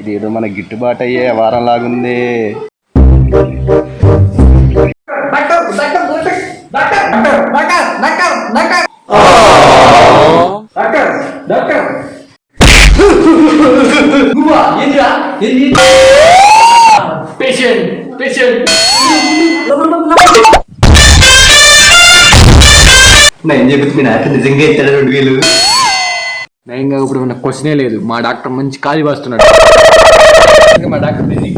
ఇదేదో మన గిట్టుబాటు అయ్యే వారం లాగుంది. పేషెంట్ పేషెంట్ నేను చెబుతుంది నాకు నిజంగా ఇస్తాడు రెండు వేలు? నయంగా ఇప్పుడు ఉన్న క్వశ్చనే లేదు. మా డాక్టర్ మంచి కాలి వస్తున్నాడు మా డాక్టర్ బిజీ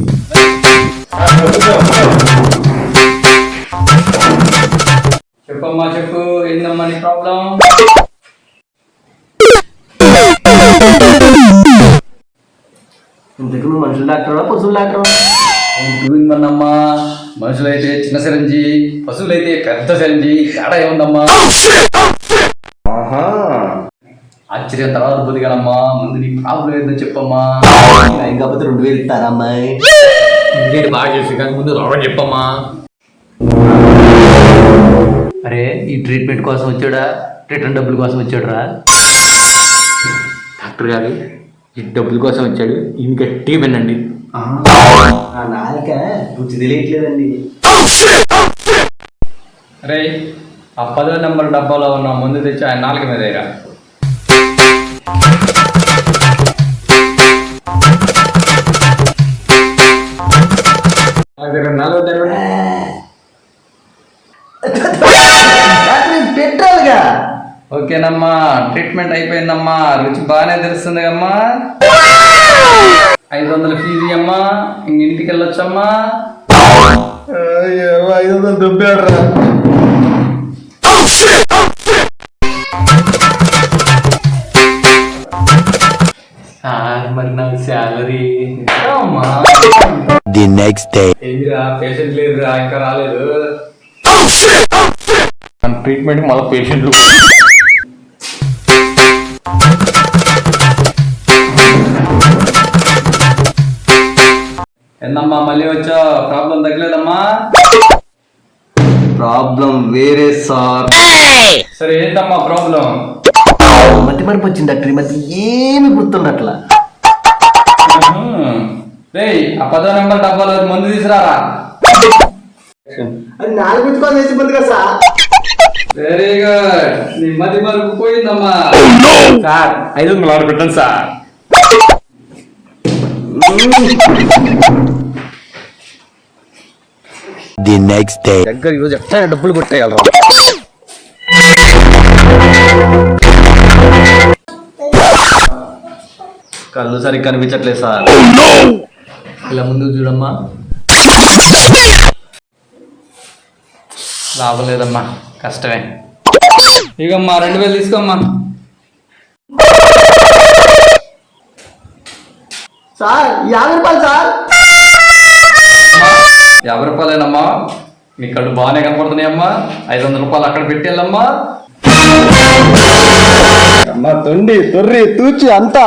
చెప్పమ్మా చెప్పు. ఏందమ్మా నీ ప్రాబ్లం ఇంతకు నువ్వు మనుషుల డాక్టరా పశువుల డాక్టరా? ఉంటుందన్నమ్మా మనుషులైతే చిన్న సిరంజి పశువులైతే పెద్ద సిరంజి తేడా ఏముందమ్మా? ఆశ్చర్యం తర్వాత బుదిగానమ్మా ముందు నీ ప్రాబ్లం ఏందో చెప్పమ్మా. ఇంకా కాకపోతే రెండు వేలు ఇస్తారా అమ్మాయి? ఇంకేంటి బాగా చేసి కానీ ముందు రోగం చెప్పమ్మా. అరే ఈ ట్రీట్మెంట్ కోసం వచ్చాడా? రిటర్న్ డబ్బుల కోసం వచ్చాడురా. డాక్టర్ గారు ఈ డబ్బుల కోసం వచ్చాడు. ఈయన గట్టిగా వినండి. ఆ నాలుక రుచి తెలియట్లేదండి. రే ఆ పదో నెంబర్ డబ్బాలో ఉన్న ముందు తెచ్చి ఆయన నాలుగు మీద పెట్టాలిగా ఓకేనమ్మా ట్రీట్మెంట్ అయిపోయిందమ్మా రుచి బాగానే తెలుస్తుంది అమ్మా ఐదు వందల ఫీజు అమ్మా ఇంక ఇంటికి వెళ్ళొచ్చమ్మా ఐదు వందలు దుబ్బాడు సార్ మరి నా శాలరీ అమ్మా The next day. ఏందిరా పేషెంట్ లేదురా ఇంకా రాలేదు. మన ట్రీట్మెంట్ మళ్ళీ పేషెంట్లు ఏందమ్మా మళ్ళీ వచ్చా? ప్రాబ్లం తగ్గలేదమ్మా? ప్రాబ్లం వేరే సార్. సరే ఏంటమ్మా ప్రాబ్లం మతి మరిపి వచ్చింది డాక్టర్ ఈ మధ్య ఏమి గుర్తున్నట్లా రే ఆ పదో నెంబర్ డబ్బాలో ముందు తీసుకురారా? అది నాలుగు గుర్తుకొని వేసి కదా సార్. వెరీ గుడ్ నీ మధ్య మరకు పోయిందమ్మా. సార్ ఐదు వందలు పెట్టండి సార్. The next day. దగ్గర ఈరోజు ఎట్లా డబ్బులు కొట్టేయాలరా. కళ్ళు సరిగ్గా కనిపించట్లేదు సార్. ఇలా ముందుకు చూడమ్మా. లాభం లేదమ్మా కష్టమే. ఇగమ్మా రెండు వేలు తీసుకోమ్మా. సార్ యాభై రూపాయలు సార్. యాభై రూపాయలేనమ్మా. మీ కళ్ళు బాగానే కనపడుతున్నాయమ్మా. ఐదు వందల రూపాయలు అక్కడ పెట్టేళ్ళమ్మా అమ్మా తొండి తొర్రి తూచి అంతా.